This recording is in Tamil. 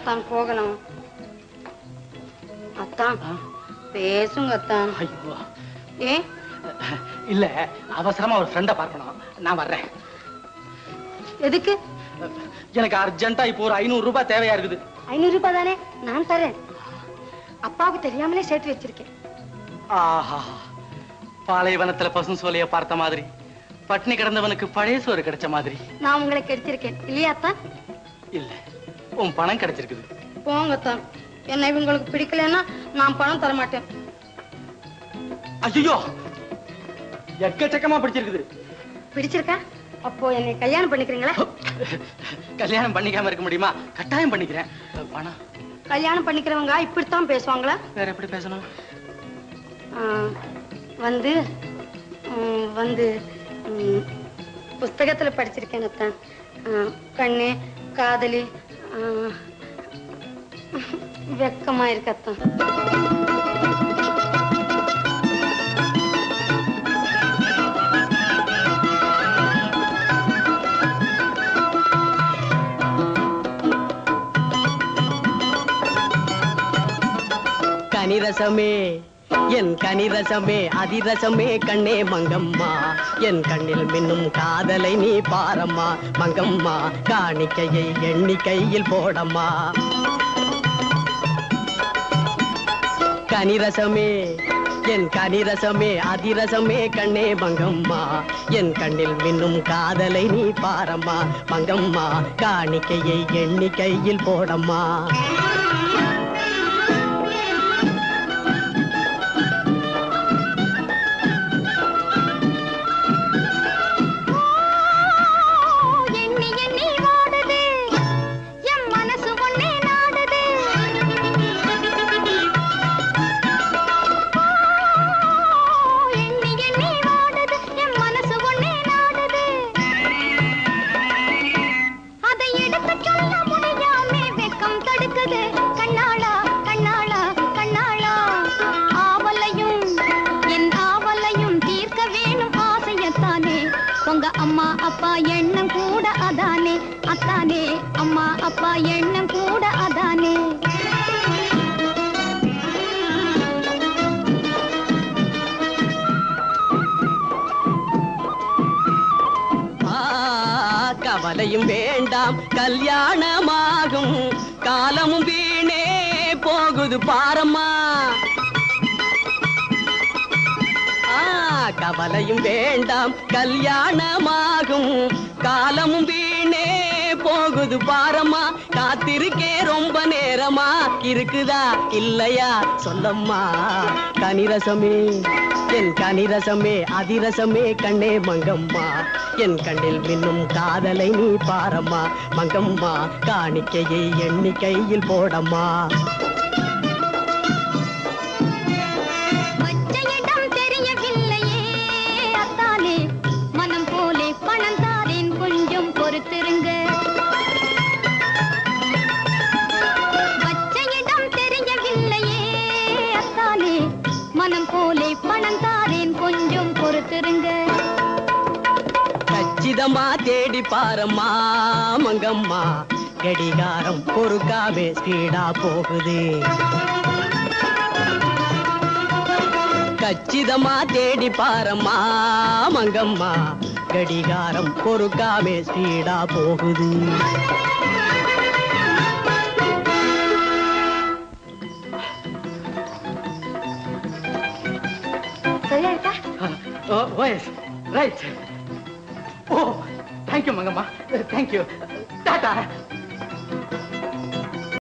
அத்தான் போகலாம் அத்தான்? பேசுங்க அத்தான். ஐயோ. ஏ? இல்ல அவசரமா ஒரு ஃப்ரெண்ட பார்க்கணும். நான் வர்றேன். எதுக்கு? எனக்கு அர்ஜென்ட்டா இப்போ ஒரு ஐநூறு ரூபாய் தேவையா இருக்குது. ஐநூறு ரூபாய் தானே? நான் தரேன். அப்பாவுக்கு தெரியாமலே சேர்த்து வச்சிருக்கேன். ஆஹா. பாலைவனத்துல பசு சோலைய பார்த்த மாதிரி. பட்னி கிடந்தவனுக்கு பழைய சோறு கிடைச்ச மாதிரி. நான் உங்களை கெடுத்திருக்கேன். இல்லையா இல்ல. உன் பணம் கிடைச்சிருக்குது. போங்க அத்தான் என்ன இவங்களுக்கு பிடிக்கலன்னா நான் பணம் தர மாட்டேன் ஐயோ எக்கச்சக்கமா பிடிச்சிருக்குது. பிடிச்சிருக்கா? அப்போ என்னை கல்யாணம் பண்ணிக்கிறீங்களா? கல்யாணம் பண்ணிக்காம இருக்க முடியுமா? கட்டாயம் பண்ணிக்கிறேன். பணம். கல்யாணம் பண்ணிக்கிறவங்க இப்படித்தான் பேசுவாங்களா? வேற எப்படி பேசணும்? வந்து வந்து புஸ்தகத்துல படிச்சிருக்கேன் கண்ணு காதலி வெக்கமா இருக்கத்தான் கனிரசமே என் கனிரசமே அதிரசமே கண்ணே மங்கம்மா. என் கண்ணில் மின்னும் காதலை நீ பாரம்மா. மங்கம்மா காணிக்கையை எண்ணிக்கையில் போடம்மா. கனிரசமே என் கனிரசமே அதிரசமே கண்ணே மங்கம்மா. என் கண்ணில் மின்னும் காதலை நீ பாரம்மா. மங்கம்மா காணிக்கையை எண்ணிக்கையில் போடம்மா. உங்க அம்மா அப்பா எண்ணம் கூட அதானே அத்தானே. அம்மா அப்பா எண்ணம் கூட அதானே. கவலையும் வேண்டாம் கல்யாணமாகும். காலமும் வீணே போகுது பாரம்மா. ஆ, கவலையும் வேண்டாம் கல்யாணமாகும். காலமும் வீணே போகுது பாரம்மா. காத்திருக்கே ரொம்ப நேரமா. இருக்குதா இல்லையா சொல்லம்மா. கனிரசமே என் கனிரசமே அதிரசமே கண்ணே மங்கம்மா. என் கண்ணில் மின்னும் காதலை நீ பாரம்மா. மங்கம்மா காணிக்கையை எண்ணிக்கையில் போடம்மா. மனம் பணம் தாரேன் கொஞ்சம் பொறுத்திருங்க. கச்சிதமா தேடி பாரம்மா மங்கம்மா. கடிகாரம் பொறுக்காவே ஸ்பீடா போகுது. கச்சிதமா தேடி பாரம்மா மங்கம்மா. கடிகாரம் பொறுக்காவே ஸ்பீடா போகுது. OS. Right. O thank you Mangamma. Thank you tata.